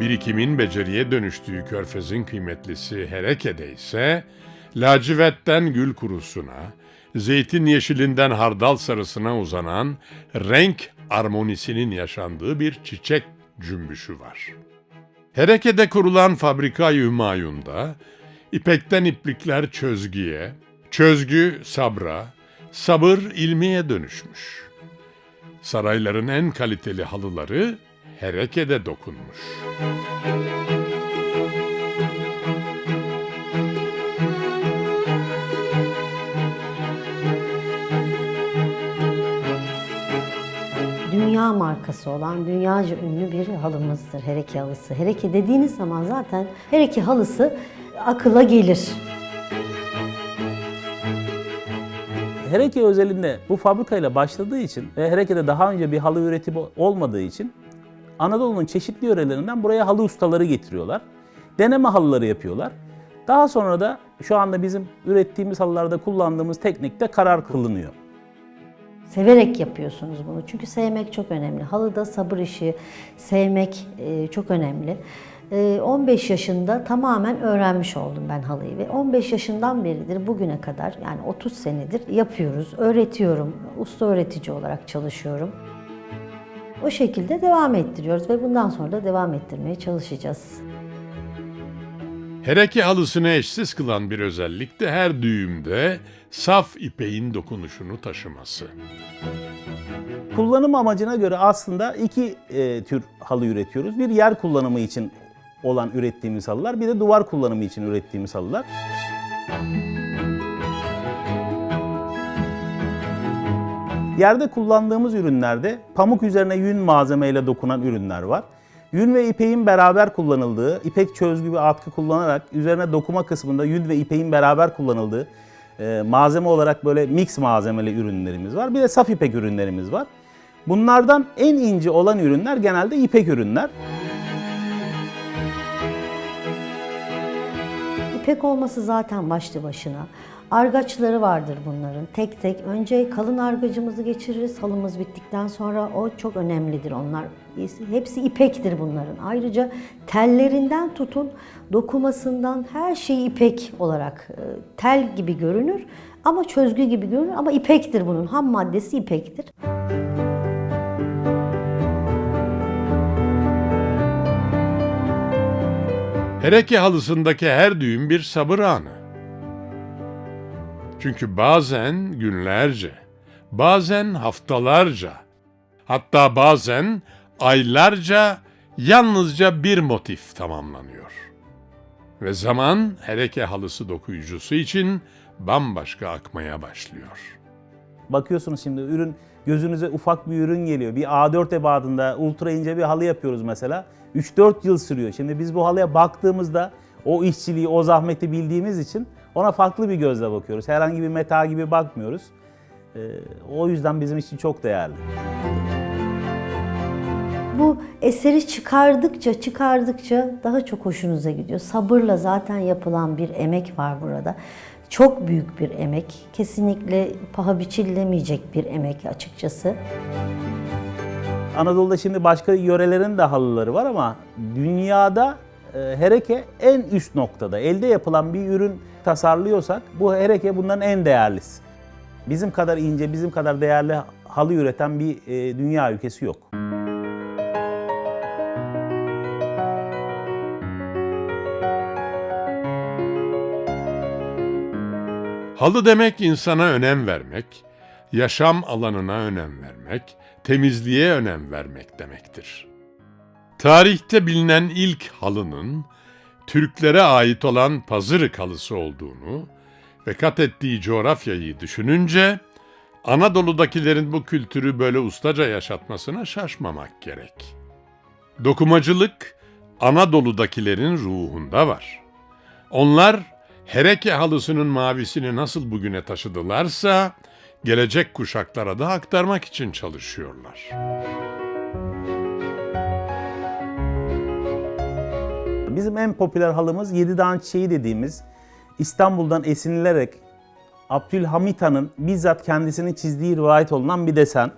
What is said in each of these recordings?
Birikimin beceriye dönüştüğü körfezin kıymetlisi Hereke'de ise lacivertten gül kurusuna, zeytin yeşilinden hardal sarısına uzanan renk armonisinin yaşandığı bir çiçek cümbüşü var. Hereke'de kurulan fabrika-i Hümayun'da ipekten iplikler çözgüye, çözgü sabra, sabır ilmiye dönüşmüş. Sarayların en kaliteli halıları Hereke'de dokunmuş. dünya markası olan dünyaca ünlü bir halımızdır Hereke halısı. Hereke dediğiniz zaman zaten Hereke halısı akıla gelir. Hereke özelinde bu fabrikayla başladığı için ve Hereke'de daha önce bir halı üretimi olmadığı için Anadolu'nun çeşitli yörelerinden buraya halı ustaları getiriyorlar. Deneme halıları yapıyorlar. Daha sonra da şu anda bizim ürettiğimiz halılarda kullandığımız teknikte karar kılınıyor. Severek yapıyorsunuz bunu. Çünkü sevmek çok önemli. Halıda sabır işi, sevmek e, çok önemli. E, 15 yaşında tamamen öğrenmiş oldum ben halıyı ve 15 yaşından beridir bugüne kadar yani 30 senedir yapıyoruz, öğretiyorum. Usta öğretici olarak çalışıyorum. O şekilde devam ettiriyoruz ve bundan sonra da devam ettirmeye çalışacağız. Hereke halısını eşsiz kılan bir özellik de her düğümde saf ipeğin dokunuşunu taşıması. Kullanım amacına göre aslında iki e, tür halı üretiyoruz. Bir yer kullanımı için olan ürettiğimiz halılar, bir de duvar kullanımı için ürettiğimiz halılar. Yerde kullandığımız ürünlerde pamuk üzerine yün malzemeyle dokunan ürünler var. Yün ve ipeğin beraber kullanıldığı, ipek çözgü ve atkı kullanarak üzerine dokuma kısmında yün ve ipeğin beraber kullanıldığı e, malzeme olarak böyle mix malzemeli ürünlerimiz var. Bir de saf ipek ürünlerimiz var. Bunlardan en ince olan ürünler genelde ipek ürünler. İpek olması zaten başlı başına. Argaçları vardır bunların tek tek. Önce kalın argacımızı geçiririz. Halımız bittikten sonra o çok önemlidir onlar. Hepsi ipektir bunların. Ayrıca tellerinden tutun dokumasından her şey ipek olarak e, tel gibi görünür ama çözgü gibi görünür ama ipektir bunun. Ham maddesi ipektir. Hereke halısındaki her düğüm bir sabır anı. Çünkü bazen günlerce, bazen haftalarca, hatta bazen aylarca yalnızca bir motif tamamlanıyor. Ve zaman hereke halısı dokuyucusu için bambaşka akmaya başlıyor. Bakıyorsunuz şimdi ürün gözünüze ufak bir ürün geliyor. Bir A4 ebadında ultra ince bir halı yapıyoruz mesela. 3-4 yıl sürüyor. Şimdi biz bu halıya baktığımızda o işçiliği, o zahmeti bildiğimiz için ona farklı bir gözle bakıyoruz. Herhangi bir meta gibi bakmıyoruz. Ee, o yüzden bizim için çok değerli. Bu eseri çıkardıkça çıkardıkça daha çok hoşunuza gidiyor. Sabırla zaten yapılan bir emek var burada. Çok büyük bir emek. Kesinlikle paha biçilemeyecek bir emek açıkçası. Anadolu'da şimdi başka yörelerin de halıları var ama dünyada e, hereke en üst noktada. Elde yapılan bir ürün tasarlıyorsak bu hereke bunların en değerlisi. Bizim kadar ince, bizim kadar değerli halı üreten bir e, dünya ülkesi yok. Halı demek insana önem vermek, yaşam alanına önem vermek, temizliğe önem vermek demektir. Tarihte bilinen ilk halının Türklere ait olan Pazırık halısı olduğunu ve kat ettiği coğrafyayı düşününce Anadolu'dakilerin bu kültürü böyle ustaca yaşatmasına şaşmamak gerek. Dokumacılık Anadolu'dakilerin ruhunda var. Onlar Hereke halısının mavisini nasıl bugüne taşıdılarsa gelecek kuşaklara da aktarmak için çalışıyorlar. Bizim en popüler halımız Yedi Dağın Çiçeği dediğimiz İstanbul'dan esinlenerek Abdülhamit Han'ın bizzat kendisini çizdiği rivayet olunan bir desen.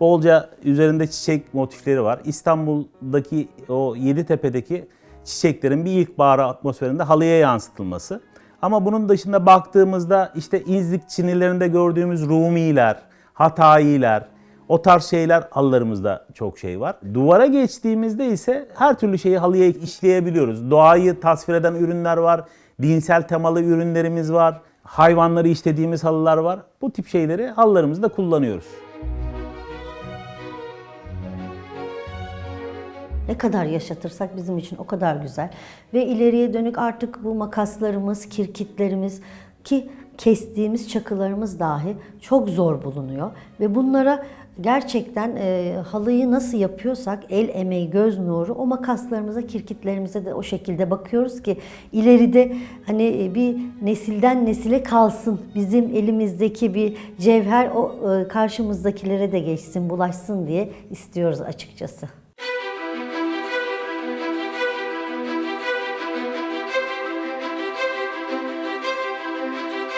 Bolca üzerinde çiçek motifleri var. İstanbul'daki o Yeditepe'deki çiçeklerin bir ilkbahar atmosferinde halıya yansıtılması. Ama bunun dışında baktığımızda işte İznik Çinilerinde gördüğümüz Rumiler, Hatayiler, o tarz şeyler halılarımızda çok şey var. Duvara geçtiğimizde ise her türlü şeyi halıya işleyebiliyoruz. Doğayı tasvir eden ürünler var, dinsel temalı ürünlerimiz var, hayvanları işlediğimiz halılar var. Bu tip şeyleri halılarımızda kullanıyoruz. Ne kadar yaşatırsak bizim için o kadar güzel. Ve ileriye dönük artık bu makaslarımız, kirkitlerimiz ki kestiğimiz çakılarımız dahi çok zor bulunuyor. Ve bunlara gerçekten e, halıyı nasıl yapıyorsak el emeği, göz nuru o makaslarımıza, kirkitlerimize de o şekilde bakıyoruz ki ileride hani e, bir nesilden nesile kalsın. Bizim elimizdeki bir cevher o e, karşımızdakilere de geçsin, bulaşsın diye istiyoruz açıkçası.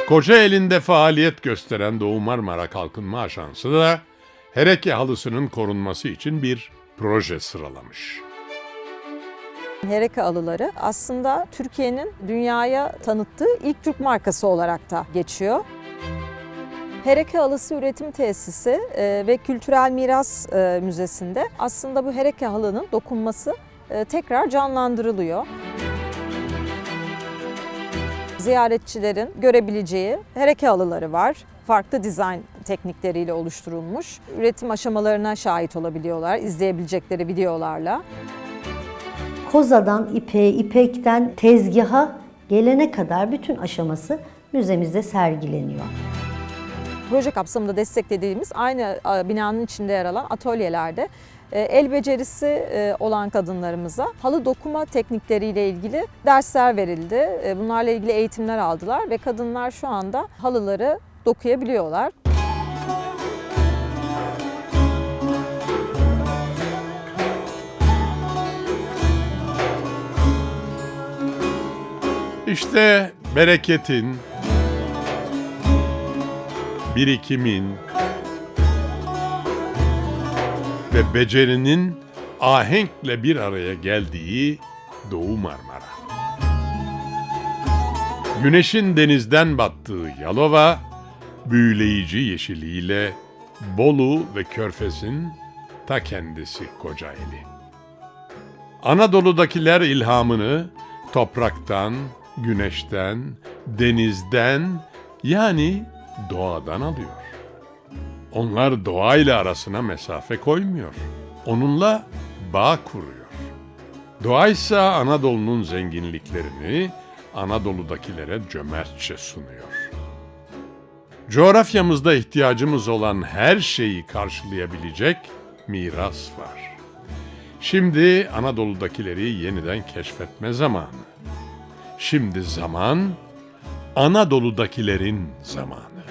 Kocaeli'nde faaliyet gösteren Doğu Marmara Kalkınma Ajansı da Hereke halısının korunması için bir proje sıralamış. Hereka alıları aslında Türkiye'nin dünyaya tanıttığı ilk Türk markası olarak da geçiyor. Hereke Halısı Üretim Tesisi e, ve Kültürel Miras e, Müzesi'nde aslında bu hereke halının dokunması e, tekrar canlandırılıyor. Ziyaretçilerin görebileceği hereke halıları var. Farklı dizayn teknikleriyle oluşturulmuş. Üretim aşamalarına şahit olabiliyorlar, izleyebilecekleri videolarla. Kozadan ipeğe, ipekten tezgaha gelene kadar bütün aşaması müzemizde sergileniyor. proje kapsamında desteklediğimiz aynı e, binanın içinde yer alan atölyelerde el becerisi e, olan kadınlarımıza halı dokuma teknikleriyle ilgili dersler verildi. E, Bunlarla ilgili eğitimler aldılar ve kadınlar şu anda halıları dokuyabiliyorlar. İşte bereketin, birikimin ve becerinin ahenkle bir araya geldiği Doğu Marmara. Güneşin denizden battığı Yalova, büyüleyici yeşiliyle Bolu ve Körfez'in ta kendisi Kocaeli. Anadolu'dakiler ilhamını topraktan, güneşten, denizden yani doğadan alıyor. Onlar doğayla arasına mesafe koymuyor. Onunla bağ kuruyor. Doğaysa Anadolu'nun zenginliklerini Anadolu'dakilere cömertçe sunuyor. Coğrafyamızda ihtiyacımız olan her şeyi karşılayabilecek miras var. Şimdi Anadolu'dakileri yeniden keşfetme zamanı. Şimdi zaman Anadolu'dakilerin zamanı.